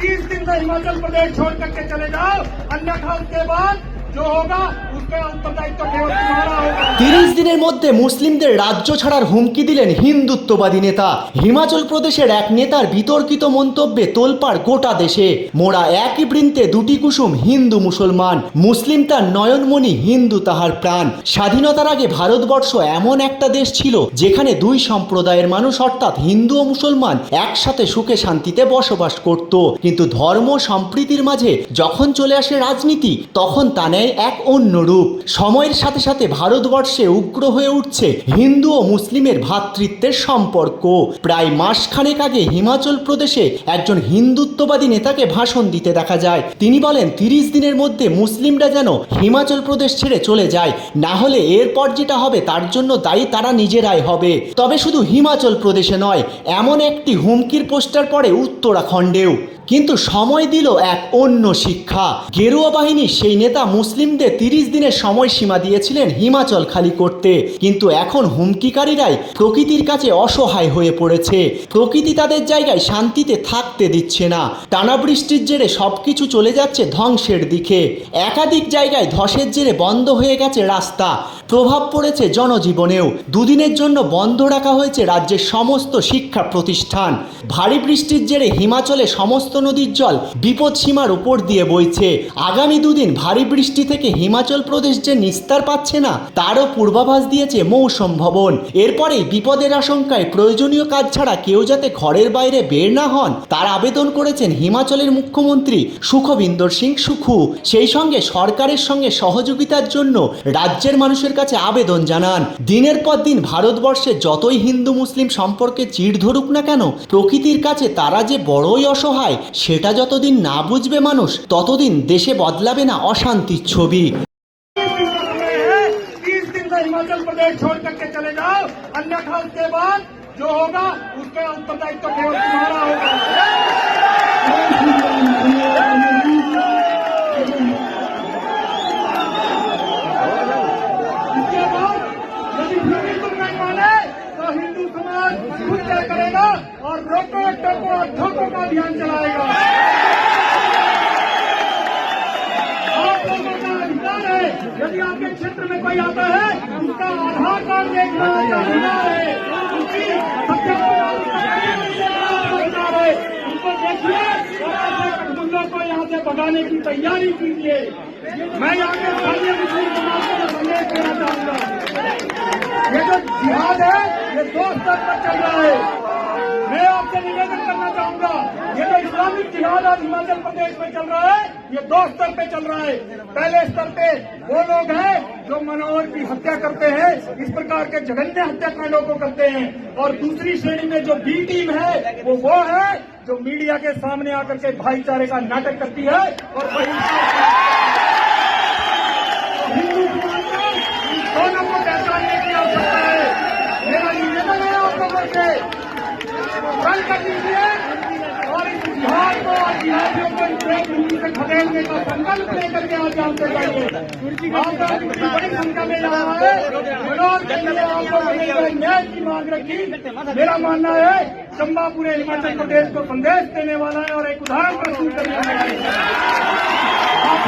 तीस दिन में हिमाचल प्रदेश छोड़ करके चले जाओ। अन्यथा उसके बाद जो होगा, उसका होगा তিরিশ দিনের মধ্যে মুসলিমদের রাজ্য ছাড়ার হুমকি দিলেন হিন্দুত্ববাদী নেতা। হিমাচল প্রদেশের এক নেতার বিতর্কিত মন্তব্যে তোলপাড় গোটা দেশে। মোড়া একই বৃন্তে দুটি কুসুম হিন্দু মুসলমান, মুসলিম তার নয়নমণি, হিন্দু তাহার প্রাণ। স্বাধীনতার আগে ভারতবর্ষ এমন একটা দেশ ছিল, যেখানে দুই সম্প্রদায়ের মানুষ অর্থাৎ হিন্দু ও মুসলমান একসাথে সুখে শান্তিতে বসবাস করত। কিন্তু ধর্ম সম্প্রীতির মাঝে যখন চলে আসে রাজনীতি, তখন তা নেয় এক অন্য রূপ। সময়ের সাথে সাথে ভারতবর্ষে উগ্র হয়ে উঠছে হিন্দু ও মুসলিমের ভ্রাতৃত্বের সম্পর্ক। প্রায় মাসখানেক আগে হিমাচল প্রদেশে একজন হিন্দুত্ববাদী নেতাকে ভাষণ দিতে দেখা যায়। তিনি বলেন, তিরিশ দিনের মধ্যে মুসলিমরা যেন হিমাচল প্রদেশ ছেড়ে চলে যায়, না হলে এরপর যেটা হবে তার জন্য দায়ী তারা নিজেরাই হবে। তবে শুধু হিমাচল প্রদেশে নয়, এমন একটি হুমকির পোস্টার পড়ে উত্তরাখণ্ডেও। কিন্তু সময় দিল এক অন্য শিক্ষা। গেরুয়া বাহিনীর সেই নেতা মুসলিমদের তিরিশ দিনের সময়সীমা দিয়েছিলেন হিমাচল খালি করতে। কিন্তু এখন হুমকিকারীরাই প্রকৃতির কাছে অসহায় হয়ে পড়েছে। প্রকৃতি তাদের জায়গায় শান্তিতে থাকতে দিচ্ছে না। টানা বৃষ্টির জেরে সবকিছু চলে যাচ্ছে ধ্বংসের দিকে। একাধিক জায়গায় ধসের জেরে বন্ধ হয়ে গেছে রাস্তা। প্রভাব পড়েছে জনজীবনেও। দুদিনের জন্য বন্ধ রাখা হয়েছে রাজ্যের সমস্ত শিক্ষা প্রতিষ্ঠান। ভারী বৃষ্টির জেরে হিমাচলে সমস্ত নদীর জল বিপদ সীমার উপর দিয়ে বইছে। আগামী দুদিন ভারী বৃষ্টি থেকে হিমাচল প্রদেশ যে নিস্তার পাচ্ছে না, তারও পূর্বাভাস দিয়েছে মৌসুম ভবন। এরপরেই বিপদের আশঙ্কায় প্রয়োজনীয় কাজ ছাড়া কেউ যাতে ঘরের বাইরে বের না হন, তার আবেদন করেছেন হিমাচলের মুখ্যমন্ত্রী সুখবিন্দর সিং সুখু। সেই সঙ্গে সরকারের সঙ্গে সহযোগিতার জন্য রাজ্যের মানুষের কাছে আবেদন জানান। দিনের পর দিন ভারতবর্ষে যতই হিন্দু মুসলিম সম্পর্কে চিড় ধরুক না কেন, প্রকৃতির কাছে তারা যে বড়ই অসহায়, সেটা যতদিন না বুঝবে মানুষ, ততদিন দেশে বদলাবে না অশান্তির ছবি। हिमाचल प्रदेश छोड़ करके चले जाओ। अन्यथा उसके बाद जो होगा, उसका उत्तरदायित्व केवल तुम्हारा होगा। इसके बाद यदि फिर तुम नहीं माने तो हिंदू समाज खुद तय करेगा और रोको, टोको, और ठोको का अभियान चलाएगा। आप लोगों का अधिकार है, यदि आपके क्षेत्र में कोई आता है उसका आधार कार्ड देखना अधिकार है। अधिकार है उनको देखिए। और को यहाँ से भगाने की तैयारी कीजिए। मैं यहाँ के स्थानीय मुस्लिम समाज को संदेश देना चाहूँगा। ये जो जिहाद है ये दो स्तर पर चल रहा है। मैं आपसे निवेदन करना चाहूँगा, ये जो इस्लामिक जिहाद आज हिमाचल प्रदेश में चल रहा है, ये दो स्तर पे चल रहा है। पहले स्तर पे वो लोग हैं जो मनोहर की हत्या करते हैं, इस प्रकार के जघन्य हत्याकांडों को करते हैं। और दूसरी श्रेणी में जो बी टीम है, वो वो है जो मीडिया के सामने आकर के भाईचारे का नाटक करती है और हिंदू समाज इन दोनों को पहचानने की आवश्यकता है मेरा निवेदन है आप लोगों से बंद कर दीजिए। और इस जिहाद को को इस से खदेड़ने का संकल्प लेकर के आज आप बड़ी संख्या में है मनोज के लिए न्याय की मांग रखी, मेरा मानना है चंबा पूरे हिमाचल प्रदेश को संदेश देने वाला है और एक उदाहरण प्रस्तुत करने वाला है। आप